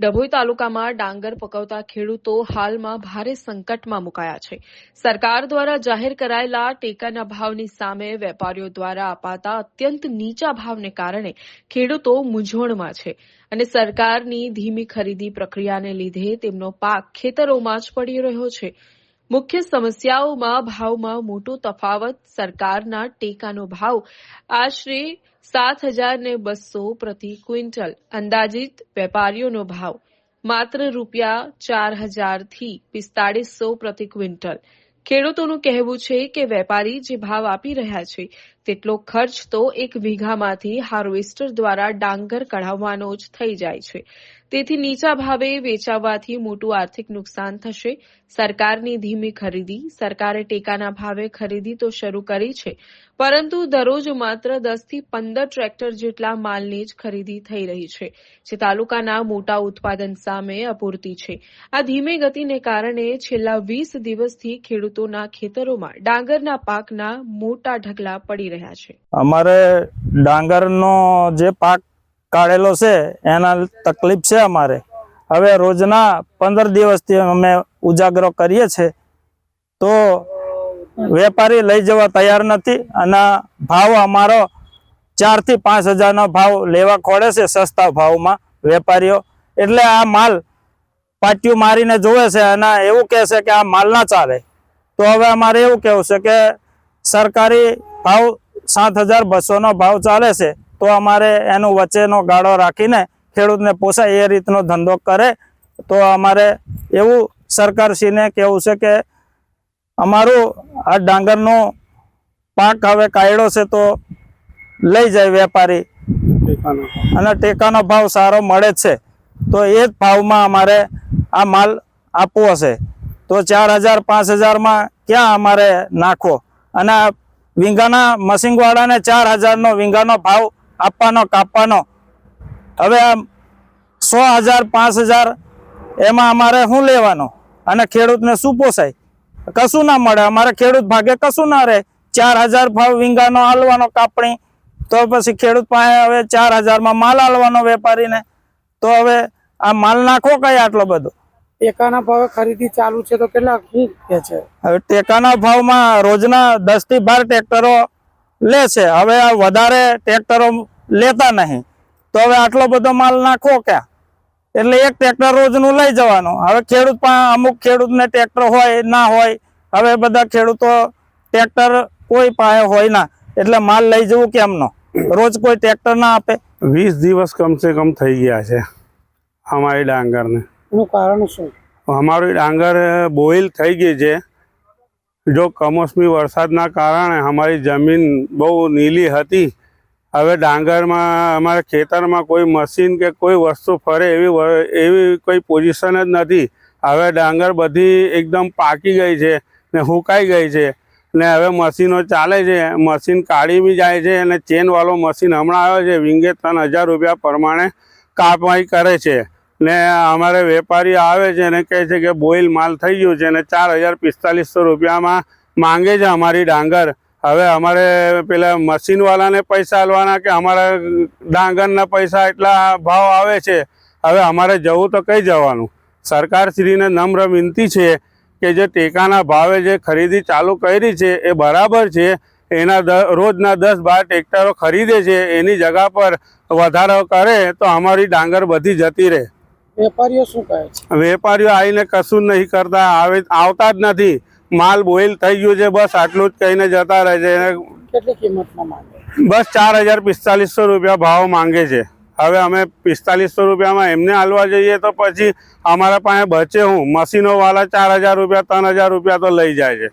ડભોઈ તાલુકામાં ડાંગર પકવતા ખેડૂતો હાલમાં ભારે સંકટમાં મુકાયા છે. સરકાર દ્વારા જાહેર કરાયેલા ટેકાના ભાવની સામે વેપારીઓ દ્વારા અપાતા અત્યંત નીચા ભાવને કારણે ખેડૂતો મૂંઝવણમાં છે અને સરકારની ધીમી ખરીદી પ્રક્રિયાને લીધે તેમનો પાક ખેતરોમાં જ પડી રહ્યો છે. મુખ્ય સમસ્યાઓમાં ભાવમાં મોટો તફાવત, સરકારના ટેકાનો ભાવ, આશરે સાત હજાર ને બસો પ્રતિ ક્વિન્ટલ, અંદાજિત વેપારીઓનો ભાવ, માત્ર રૂપિયા ચાર હજારથી પિસ્તાળીસો પ્રતિ ક્વિન્ટલ. ખેડૂતોનું કહેવું છે કે વેપારી જે ભાવ આપી રહ્યા છે તેટલો ખર્ચ તો એક વીઘામાંથી હાર્વેસ્ટર દ્વારા ડાંગર કઢાવવાનો જ થઈ જાય છે. તેથી નીચા ભાવે વેચાવવાથી મોટું આર્થિક નુકસાન થશે. સરકારની ધીમી ખરીદી, સરકારે ટેકાના ભાવે ખરીદી તો શરૂ કરી છે, પરંતુ દરરોજ માત્ર દસથી પંદર ટ્રેક્ટર જેટલા માલની જ ખરીદી થઈ રહી છે, જે તાલુકાના મોટા ઉત્પાદન સામે અપૂરતી છે. આ ધીમે ગતિને કારણે છેલ્લા વીસ દિવસથી ખેડૂતોના ખેતરોમાં ડાંગરના પાકના મોટા ઢગલા પડી રહ્યા છે. અમારે ડાંગરનો જે પાક કાઢેલો છે, એના તકલીફ છે અમારે. હવે રોજના પંદર દિવસથી અમે ઉજાગરો કરીએ છીએ તો વેપારી લઈ જવા તૈયાર નથી અને ભાવ અમારો ચારથી પાંચ હજારનો ભાવ લેવા ખોડે છે સસ્તા ભાવમાં વેપારીઓ. એટલે આ માલ પાટિયું મારીને જોવે છે અને એવું કહે છે કે આ માલ ના ચાલે. તો હવે અમારે એવું કહેવું છે કે સરકારી ભાવ સાત હજાર બસોનો ભાવ ચાલે છે તો અમારે એનો વચ્ચેનો ગાળો રાખીને ખેડૂતને પોસાય એ રીતનો ધંધો કરે. તો અમારે એવું સરકારશ્રીને કહેવું છે કે અમારું આ ડાંગરનો પાક હવે કાઢ્યો છે તો લઈ જાય વેપારી. અને ટેકાનો ભાવ સારો મળે જ છે. તો એ જ ભાવમાં અમારે આ માલ આપવો છે તો ચાર હજાર પાંચ હજારમાં ક્યાં અમારે નાખવો? અને આ વીંગાના મશીનવાળાને ચાર હજારનો વીંગાનો ભાવ આપવાનો, કાપવાનો. હવે આ સો હજાર, પાંચ હજાર એમાં અમારે શું લેવાનું? અને ખેડૂતને શું પોસાય? કશું ના મળે. અમારે ખેડૂત ભાગે કશું ના રહે. ચાર હજાર ભાવ વીંગાનો હાલવાનો કાપણી. તો પછી ખેડૂત પાસે હવે ચાર હજારમાં માલ હાલવાનો વેપારીને. તો હવે આ માલ નાખો કઈ આટલો બધો? ટેકાના ભાવે ખરીદી ચાલુ છે તો કેટલા શું કે છે? હવે ટેકાના ભાવમાં રોજના દસથી બાર ટ્રેક્ટરો લે છે. હવે આ વધારે ટ્રેક્ટરો લેતા નહીં. તો હવે આટલો બધો માલ નાખો ક્યાં? એટલે એક ટ્રેક્ટર રોજનું લઈ જવાનું. હવે ખેડૂત પાસે અમુક ખેડૂતને ટ્રેક્ટર હોય ના હોય હવે બધા ખેડૂતો ટ્રેક્ટર કોઈ પાસે હોય ના. એટલે માલ લઈ જવું કેમનો? રોજ કોઈ ટ્રેક્ટર ના આપે. વીસ દિવસ કમ સે કમ થઈ ગયા છે અમારી ડાંગરને. એનું કારણ શું? અમારું ડાંગર બોઇલ થઈ ગઈ છે. જો કમોસમી વરસાદના કારણે અમારી જમીન બહુ નીલી હતી. હવે ડાંગરમાં, અમારા ખેતરમાં કોઈ મશીન કે કોઈ વસ્તુ ફરે એવી એવી કોઈ પોઝિશન જ નથી. હવે ડાંગર બધી એકદમ પાકી ગઈ છે ને હુકાઈ ગઈ છે. ને હવે મશીનો ચાલે છે. મશીન કાઢી બી જાય છે અને ચેનવાળો મશીન હમણાં આવ્યો છે. વિંગે ત્રણ હજાર રૂપિયા પ્રમાણે કાપવાઈ કરે છે. ને અમારે વેપારી આવે છે અને કહે છે કે બોઇલ માલ થઈ ગયું છે અને ચાર હજાર પિસ્તાલીસો રૂપિયામાં માંગે છે અમારી ડાંગર. હવે અમારે પેલા મશીનવાળાને પૈસા આલવાના કે અમારા ડાંગરના પૈસા એટલા ભાવ આવે છે. હવે અમારે જવું તો કઈ જવાનું? સરકારશ્રીને નમ્ર વિનંતી છે કે જે ટેકાના ભાવે જે ખરીદી ચાલુ કરી છે એ બરાબર છે. એના દ, રોજના દસ બાર ટ્રેક્ટરો ખરીદે છે, એની જગા પર વધારો કરે તો અમારી ડાંગર બધી જતી રહે. વેપારીઓ શું કહે છે? વેપારીઓ આવીને કશું નહીં કરતા આવે આવતા જ નથી. માલ બોઇલ થઈ ગયું છે બસ આટલું જ કહીને જતા રહે છે. કેટલી કિંમતમાં માંગે? બસ ચાર હજાર પિસ્તાલીસો રૂપિયા ભાવ માંગે છે. હવે અમે પિસ્તાલીસો રૂપિયામાં એમને હાલવા જઈએ તો પછી અમારા પાસે બચે હું. મશીનોવાળા ચાર હજાર રૂપિયા ત્રણ હજાર રૂપિયા તો લઈ જાય છે.